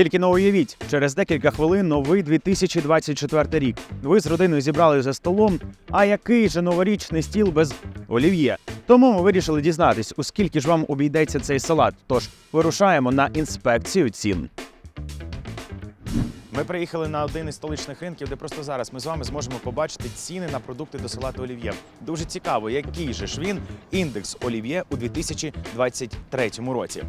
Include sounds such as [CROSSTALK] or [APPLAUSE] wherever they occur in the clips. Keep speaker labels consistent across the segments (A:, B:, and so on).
A: Тільки не уявіть, через декілька хвилин новий 2024 рік. Ви з родиною зібрали за столом. А який же новорічний стіл без олів'є? Тому ми вирішили дізнатись, у скільки ж вам обійдеться цей салат. Тож вирушаємо на інспекцію цін. Ми приїхали на один із столичних ринків, де просто зараз ми з вами зможемо побачити ціни на продукти до салату олів'є. Дуже цікаво, який же ж він індекс олів'є у 2023 році.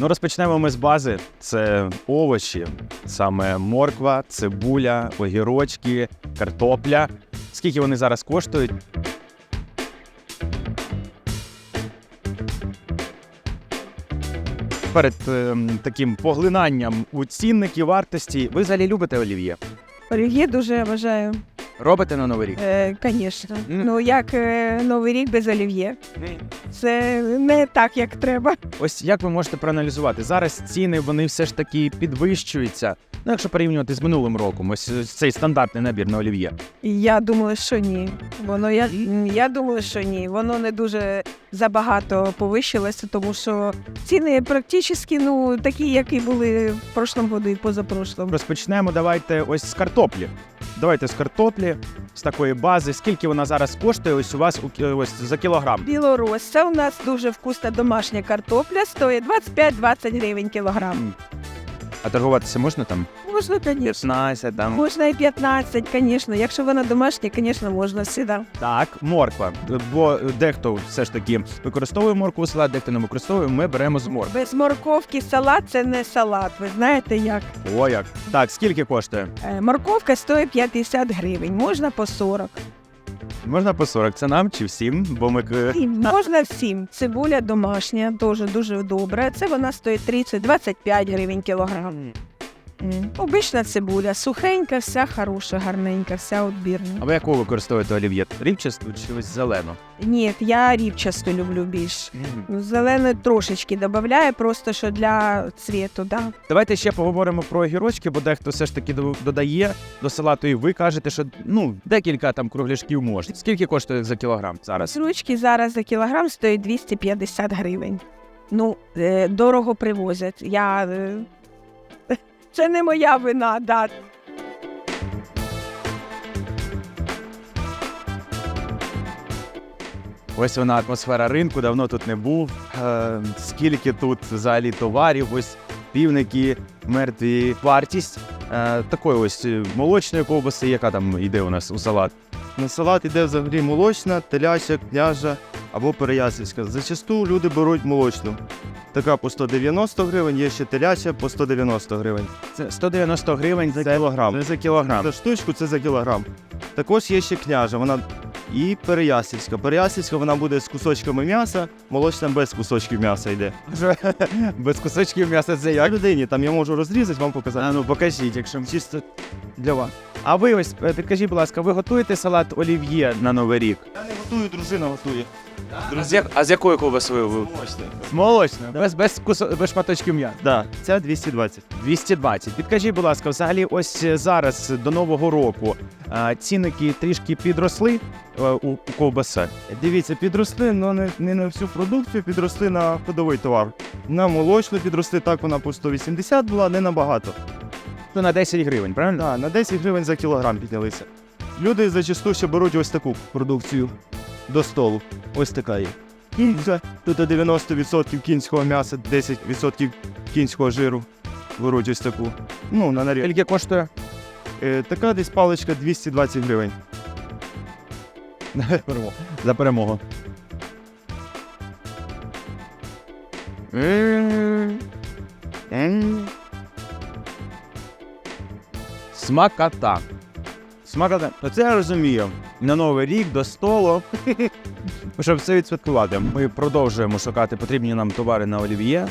A: Ну, розпочнемо ми з бази. Це овочі, саме морква, цибуля, огірочки, картопля. Скільки вони зараз коштують? Перед ем, таким поглинанням у цінники вартості, ви взагалі любите олів'є?
B: Олів'є дуже бажаю.
A: Робите на новий рік?
B: Е, Звісно. Ну як е, новий рік без олів'є? Це не так, як треба.
A: Ось як ви можете проаналізувати? Зараз ціни вони все ж таки підвищуються. Ну, якщо порівнювати з минулим роком, ось ось цей стандартний набір на олів'є.
B: Я думаю, що ні. Воно я, я думаю, що ні. Воно не дуже забагато повищилося, тому що ціни практично ну, такі, які були в прошлому году і позапрошлому.
A: Розпочнемо давайте ось з картоплі. Давайте з картоплі, з такої бази. Скільки вона зараз коштує? Ось у вас у кі- ось за кілограм.
B: Білоросся у нас дуже вкусна домашня картопля, стоїть 25-20 гривень кілограм.
A: А торгуватися можна там?
B: Можна, звісно.
A: 15 там.
B: Можна і 15, звісно. Якщо вона домашня, звісно, можна всегда.
A: Так, морква. Бо дехто все ж таки використовує моркву салат, дехто не використовує. Ми беремо з моркви.
B: Без морковки салат це не салат. Ви знаєте як?
A: О, як. Так, скільки коштує?
B: Е, Морковка стоїть 50 гривень, можна по 40.
A: Можна по 40. Це нам чи всім? Бо ми е,
B: І можна всім. Цибуля домашня, дуже дуже добре. Це вона стоїть 30-25 гривень кілограм. Обична цибуля, сухенька, вся хороша, гарненька, вся
A: А
B: отбірна.
A: ви яку використовуєте олів'є? Рівчасту чи ось зелену?
B: Ні, я рівчасту люблю більш. Ну, Зелене трошечки додаю, просто що для цвіту, да.
A: Давайте ще поговоримо про огірочки, бо дехто все ж таки додає до салату, і ви кажете, що ну декілька там кругляшків можна. Скільки коштує за кілограм зараз?
B: Ручки зараз за кілограм стоять 250 гривень. Ну, е, дорого привозять. Я. Це не моя вина, да.
A: Ось вона атмосфера ринку, давно тут не був. Е, скільки тут взагалі товарів, ось півники, мертві. Вартість е, такої ось е, молочної ковбаси, яка там йде у нас у салат.
C: На салат іде взагалі молочна, теляча, княжа або переяслівська. Зачасту люди беруть молочну. Така по 190 гривень, є ще теляча по 190 гривень.
A: Це 190 гривень
C: За
A: це-
C: кілограм.
A: це за кілограм.
C: За штучку це за кілограм. Також є ще княжа, вона і переяслівська. Переяслівська вона буде з кусочками м'яса, молочна без кусочків м'яса йде. [LAUGHS]
A: Без кусочків м'яса це як?
C: людині, там я можу розрізати, вам показати.
A: А ну покажіть, якщо
C: Чисто
A: для вас. А ви ось е, підкажіть, будь ласка, ви готуєте салат олів'є на новий рік?
C: я не готую, дружина готує.
A: А з, як, а з якою ковбасою ви?
C: Молочна.
A: З? Без, без, кусо- без шматочків м'яса.
C: Да, ця 220.
A: 220. Підкажіть, будь ласка, взагалі, ось е, зараз до нового року а, цінники трішки підросли е, у, у ковбаси.
C: Дивіться, підросли, але не, не на всю продукцію, підросли на ходовий товар. На молочну підросли, так вона по 180 була, не набагато.
A: Ну, на 10 гривень, правильно?
C: Да, на 10 гривень за кілограм піднялися. Люди зачасту ще беруть ось таку продукцію до столу. Ось така є. Кінська, тут 90% кінського м'яса, 10% кінського жиру. Беруть ось таку. Ну, на нарі...
A: Скільки коштує?
C: Е, така десь паличка 220 гривень.
A: За перемогу. Смакота. Смакота. Оце Це я розумію. На новий рік до столу. [LAUGHS] Щоб все відсвяткувати. Ми продовжуємо шукати потрібні нам товари на олів'є.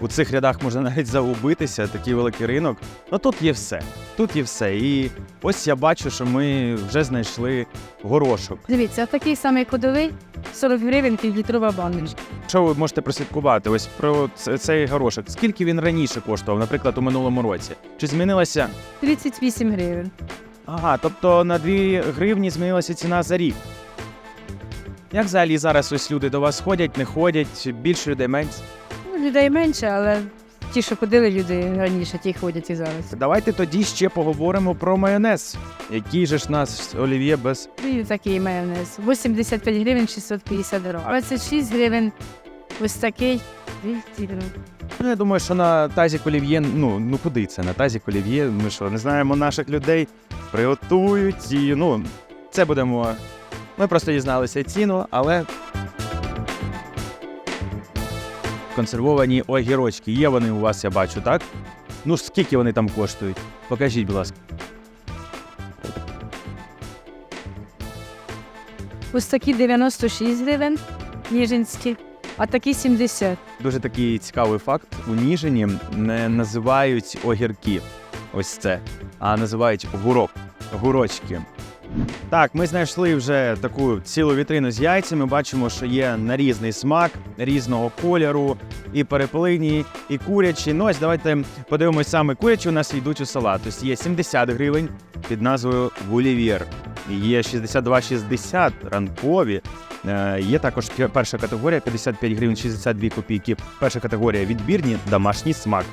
A: У цих рядах можна навіть загубитися, такий великий ринок. Ну тут є все. Тут є все. І ось я бачу, що ми вже знайшли горошок.
D: Дивіться, такий самий ходовий 40 гривень півлітрова баночка.
A: Що ви можете прослідкувати? Ось про цей горошок. Скільки він раніше коштував, наприклад, у минулому році? Чи змінилася?
D: 38 гривень.
A: Ага, тобто на 2 гривні змінилася ціна за рік. Як взагалі зараз ось люди до вас ходять, не ходять, більше людей менше?
D: Людей менше, але ті, що ходили люди раніше, ті ходять і зараз.
A: Давайте тоді ще поговоримо про майонез. Який же ж нас олів'є без
D: І такий майонез. 85 гривень 650 гривень. 26 гривень. Ось такий 200 гривень.
A: Ну, я думаю, що на тазік олів'є, ну, ну куди це? На тазік олів'є, ми що, не знаємо наших людей, приготують і ну, це будемо. Ми просто дізналися ціну, але. Консервовані огірочки. Є вони у вас, я бачу, так? Ну, скільки вони там коштують? Покажіть, будь ласка.
D: Ось такі 96 гривень ніжинські, а такі 70.
A: Дуже такий цікавий факт. У Ніжині не називають огірки. Ось це, а називають гурок. Гурочки. Так, ми знайшли вже таку цілу вітрину з яйцями. Бачимо, що є на різний смак, різного кольору, і перепелині, і курячі. Ну ось давайте подивимось саме курячі. У нас йдуть у салат. Тобто є 70 гривень під назвою Гулівір. Є 62,60 ранкові. Е, Є також перша категорія 55 гривень 62 копійки. Перша категорія відбірні, домашній смак.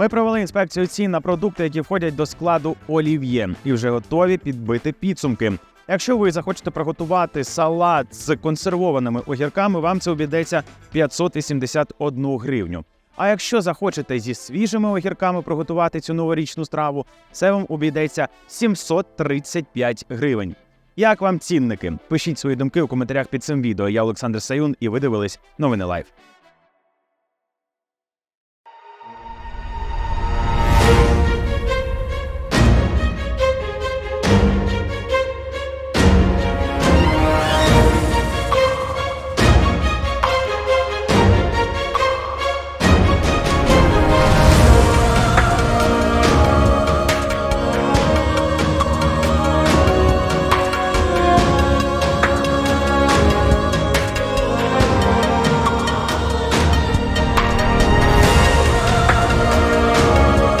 A: Ми провели інспекцію цін на продукти, які входять до складу олів'є, і вже готові підбити підсумки. Якщо ви захочете приготувати салат з консервованими огірками, вам це обійдеться 581 гривню. А якщо захочете зі свіжими огірками приготувати цю новорічну страву, це вам обійдеться 735 гривень. Як вам цінники? Пишіть свої думки у коментарях під цим відео. Я Олександр Саюн, і ви дивились новини Лайф.